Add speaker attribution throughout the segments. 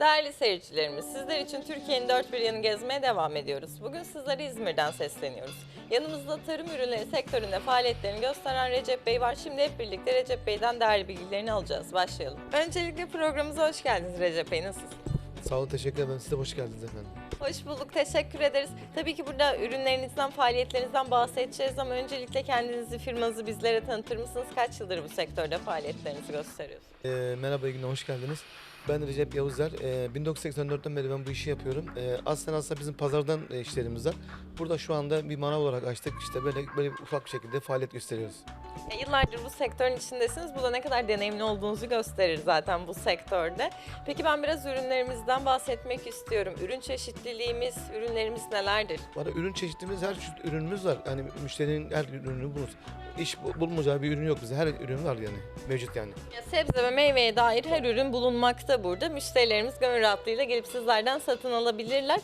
Speaker 1: Değerli seyircilerimiz, sizler için Türkiye'nin dört bir yanı gezmeye devam ediyoruz. Bugün sizlere İzmir'den sesleniyoruz. Yanımızda tarım ürünleri sektöründe faaliyetlerini gösteren Recep Bey var. Şimdi hep birlikte Recep Bey'den değerli bilgilerini alacağız. Başlayalım. Öncelikle programımıza hoş geldiniz Recep Bey. Nasılsınız?
Speaker 2: Sağ olun, teşekkür ederim. Size hoş geldiniz efendim.
Speaker 1: Hoş bulduk, teşekkür ederiz. Tabii ki burada ürünlerinizden, faaliyetlerinizden bahsedeceğiz ama öncelikle kendinizi, firmanızı bizlere tanıtır mısınız? Kaç yıldır bu sektörde faaliyetlerinizi gösteriyorsunuz?
Speaker 2: Ee, merhaba, iyi günler, hoş geldiniz. Ben Recep Yavuzer. Ee, 1984'ten beri ben bu işi yapıyorum. Ee, aslında aslında bizim pazardan e, işlerimiz var. Burada şu anda bir manav olarak açtık. İşte böyle böyle ufak bir şekilde faaliyet gösteriyoruz.
Speaker 1: E, Yıllardır bu sektörün içindesiniz. Bu da ne kadar deneyimli olduğunuzu gösterir zaten bu sektörde. Peki ben biraz ürünlerimizden bahsetmek istiyorum. Ürün çeşitliliğimiz, ürünlerimiz nelerdir?
Speaker 2: Bana ürün çeşitimiz, her çeşit ürünümüz var. Yani müşterinin her ürünü bulur. İş bu- bulmayacağı bir ürün yok bize. Her ürün var yani. Mevcut yani.
Speaker 1: Ya sebze ve meyveye dair her ürün bulunmakta burada. Müşterilerimiz gönül rahatlığıyla gelip sizlerden satın alabilirler.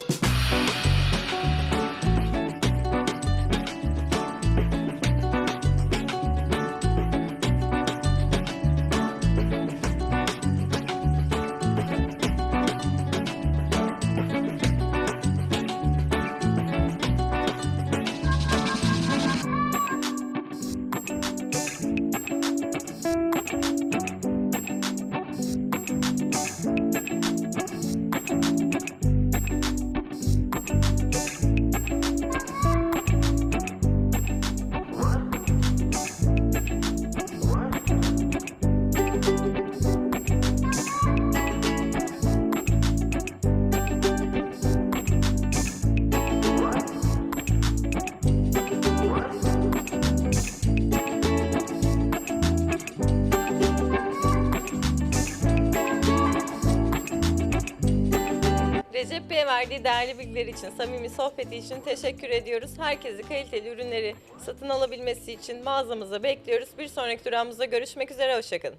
Speaker 1: Recep Bey'e verdiği değerli bilgiler için, samimi sohbeti için teşekkür ediyoruz. Herkesi kaliteli ürünleri satın alabilmesi için mağazamıza bekliyoruz. Bir sonraki durağımızda görüşmek üzere, hoşçakalın.